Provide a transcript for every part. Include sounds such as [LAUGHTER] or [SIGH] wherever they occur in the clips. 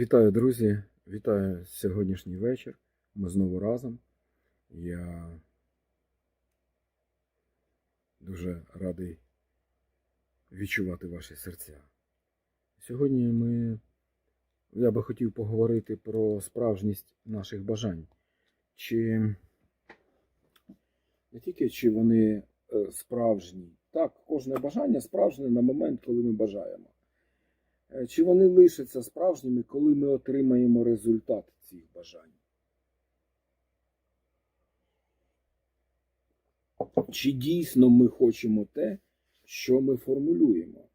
Вітаю, друзі! Вітаю сьогоднішній вечір. Ми знову разом. Я дуже радий відчувати ваші серця. Сьогодні ми, я би хотів поговорити про справжність наших бажань. Чи не тільки чи вони е, справжні. Так, кожне бажання справжнє на момент, коли ми бажаємо. Е, Чи вони лишаться справжніми, коли ми отримаємо результат цих бажань? Чи дійсно ми хочемо те, що ми формулюємо?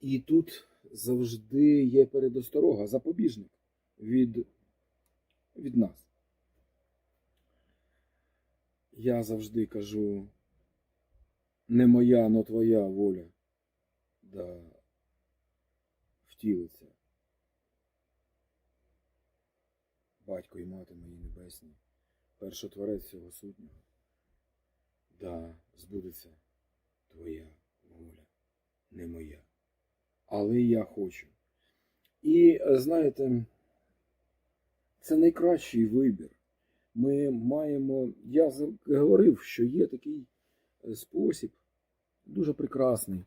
І тут завжди є передосторога, запобіжник від, від нас. Я завжди кажу, не моя, но твоя воля да втілиться. Батько і мати мої небесні, першотворець всього сутнього, да збудеться твоя воля, не моя. Але я хочу. І знаєте, це найкращий вибір. Ми маємо, я говорив, що є такий спосіб, дуже прекрасний,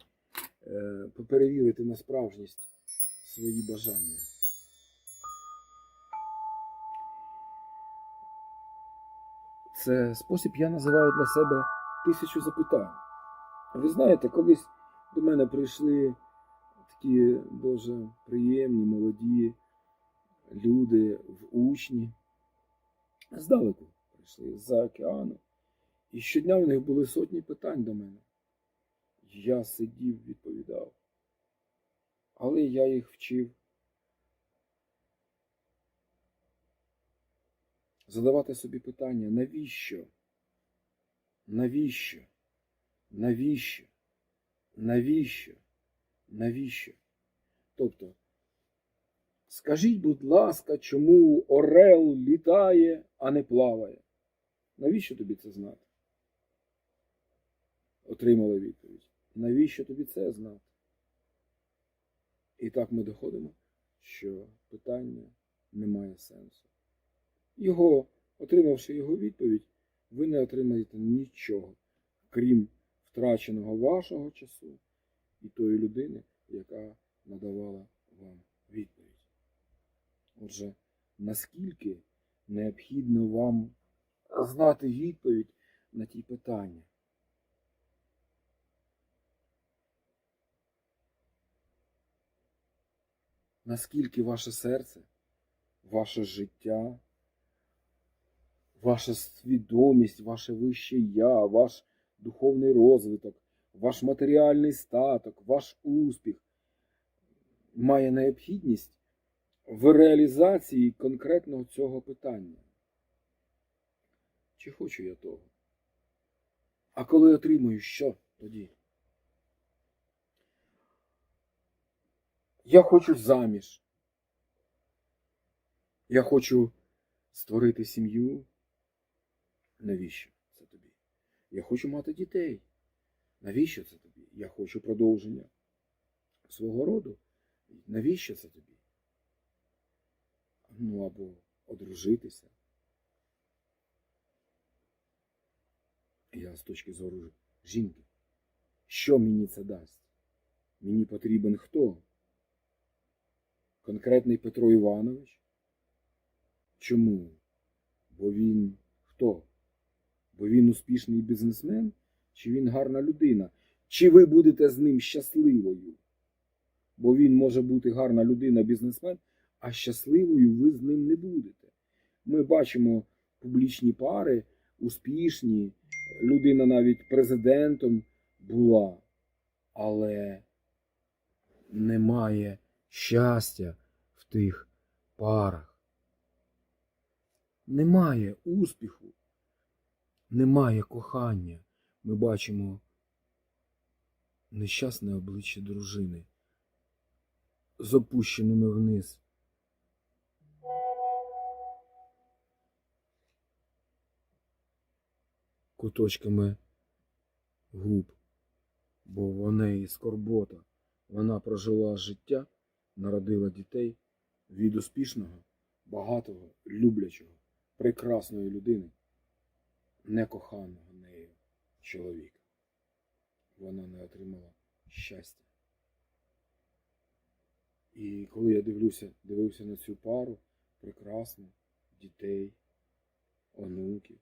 е, перевірити на справжність свої бажання. Це спосіб я називаю для себе тисячу запитань. Ви знаєте, колись до мене прийшли такі дуже приємні, молоді люди в учні. Здалеку прийшли з-за океану. І щодня у них були сотні питань до мене. Я сидів, відповідав. Але я їх вчив задавати собі питання, навіщо? Навіщо? Навіщо? Навіщо? Навіщо? Тобто, скажіть, будь ласка, чому Орел літає, а не плаває? Навіщо тобі це знати? Отримали відповідь. Навіщо тобі це знати? І так ми доходимо, що питання не має сенсу. Його, отримавши його відповідь, ви не отримаєте нічого, крім втраченого вашого часу і тої людини, яка надавала вам відповідь. Отже, наскільки необхідно вам знати відповідь на ті питання? Наскільки ваше серце, ваше життя, ваша свідомість, ваше вище я, ваш духовний розвиток, ваш матеріальний статок, ваш успіх має необхідність в реалізації конкретного цього питання. Чи хочу я того? А коли отримую, що тоді? Я хочу заміж. Я хочу створити сім'ю. Навіщо це тобі? Я хочу мати дітей. Навіщо це тобі? Я хочу продовження свого роду. Навіщо це тобі? Ну або одружитися. Я з точки зору жінки. Що мені це дасть? Мені потрібен хто? Конкретний Петро Іванович? Чому? Бо він хто? Бо він успішний бізнесмен? Чи він гарна людина? Чи ви будете з ним щасливою? Бо він може бути гарна людина, бізнесмен, а щасливою ви з ним не будете. Ми бачимо публічні пари, успішні, людина навіть президентом була, але немає щастя в тих парах. Немає успіху, немає кохання. Ми бачимо нещасне обличчя дружини з опущеними вниз. Куточками губ, бо в неї скорбота, Вона прожила життя, народила дітей від успішного, багатого, люблячого, прекрасної людини, некоханого нею чоловіка. Вона не отримала щастя. І коли я дивлюся, дивився на цю пару прекрасну, дітей, онуків,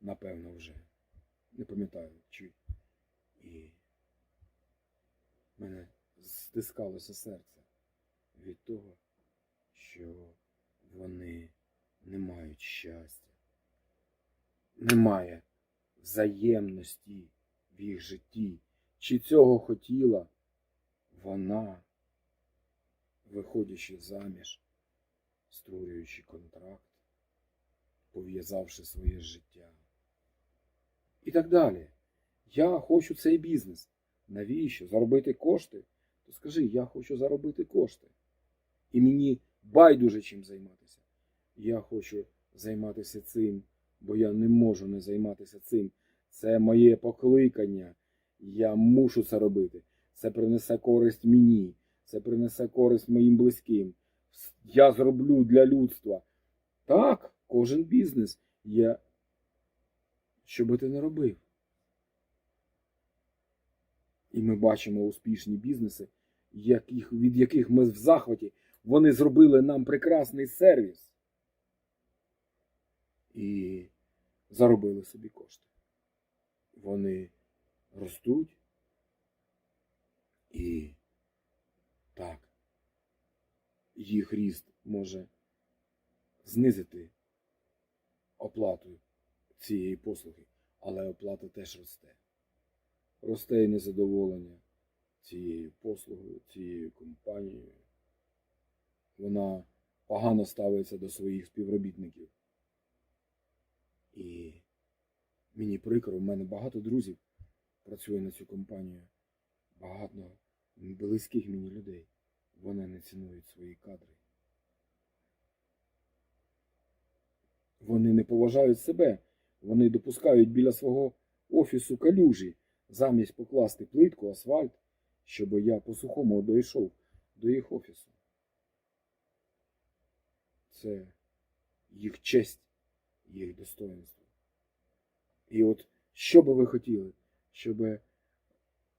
напевно, вже не пам'ятаю, чи і мене стискалося серце від того, що вони не мають щастя, немає взаємності в їх житті. Чи цього хотіла вона, виходячи заміж, створюючи контракт, пов'язавши своє життя. І так далі. Я хочу цей бізнес. Навіщо? Заробити кошти? То скажи, я хочу заробити кошти. І мені байдуже чим займатися. Я хочу займатися цим, бо я не можу не займатися цим. Це моє покликання. Я мушу це робити. Це принесе користь мені, це принесе користь моїм близьким. Я зроблю для людства. Так, кожен бізнес є. Що би ти не робив? І ми бачимо успішні бізнеси, яких, від яких ми в захваті. Вони зробили нам прекрасний сервіс і заробили собі кошти. Вони ростуть і так, їх ріст може знизити оплату цієї послуги, але оплата теж росте. Росте і незадоволення цією послугою, цією компанією. Вона погано ставиться до своїх співробітників. І мені прикро, в мене багато друзів працює на цю компанію, багато близьких мені людей. Вони не цінують свої кадри. Вони не поважають себе. Вони допускають біля свого офісу калюжі, замість покласти плитку, асфальт, щоб я по сухому дійшов до їх офісу. Це їх честь, їх достоинство. І от що би ви хотіли, щоб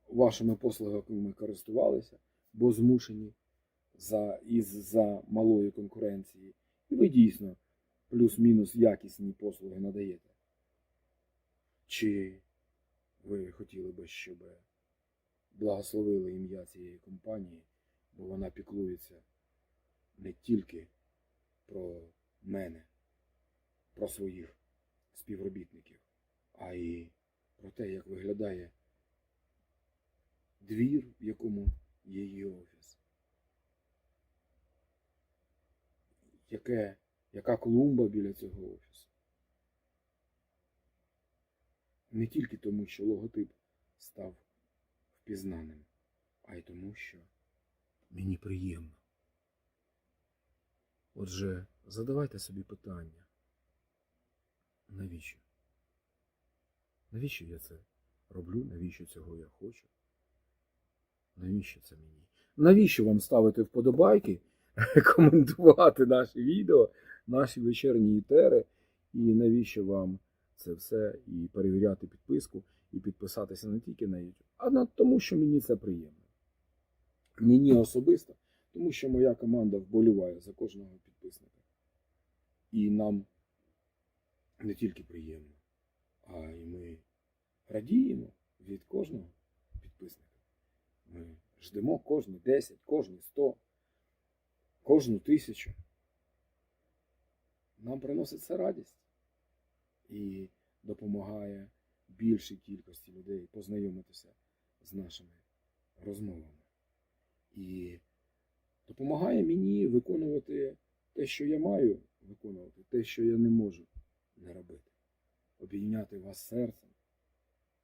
вашими послугами користувалися, бо змушені за, із-за малої конкуренції, і ви дійсно плюс-мінус якісні послуги надаєте. Чи ви хотіли би, щоб благословили ім'я цієї компанії, бо вона піклується не тільки про мене, про своїх співробітників, а й про те, як виглядає двір, в якому є її офіс. Яке, яка клумба біля цього офісу. Не тільки тому, що логотип став впізнаним, а й тому, що мені приємно. Отже, задавайте собі питання. Навіщо? Навіщо я це роблю? Навіщо цього я хочу? Навіщо це мені? Навіщо вам ставити вподобайки, [LAUGHS] коментувати наші відео, наші вечірні етери? І навіщо вам це все і перевіряти підписку, і підписатися не тільки на YouTube, а на тому, що мені це приємно. Мені особисто, тому що моя команда вболіває за кожного підписника. І нам не тільки приємно, а й ми радіємо від кожного підписника. Ми ждемо кожні 10, кожні 100, кожну тисячу. Нам приносить це радість і допомагає більшій кількості людей познайомитися з нашими розмовами. І допомагає мені виконувати те, що я маю виконувати, те, що я не можу не робити. Обійняти вас серцем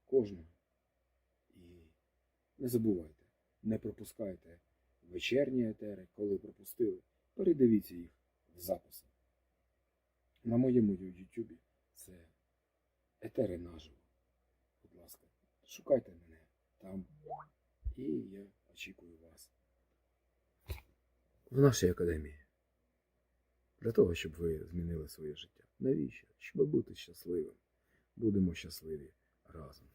кожного. І не забувайте, не пропускайте вечірні етери, коли пропустили, передивіться їх в записі. На моєму Ютубі це етери наживо. Будь ласка, шукайте мене там І я очікую вас в нашій академії. Для того, щоб ви змінили своє життя. Навіщо? Щоб бути щасливим. Будемо щасливі разом.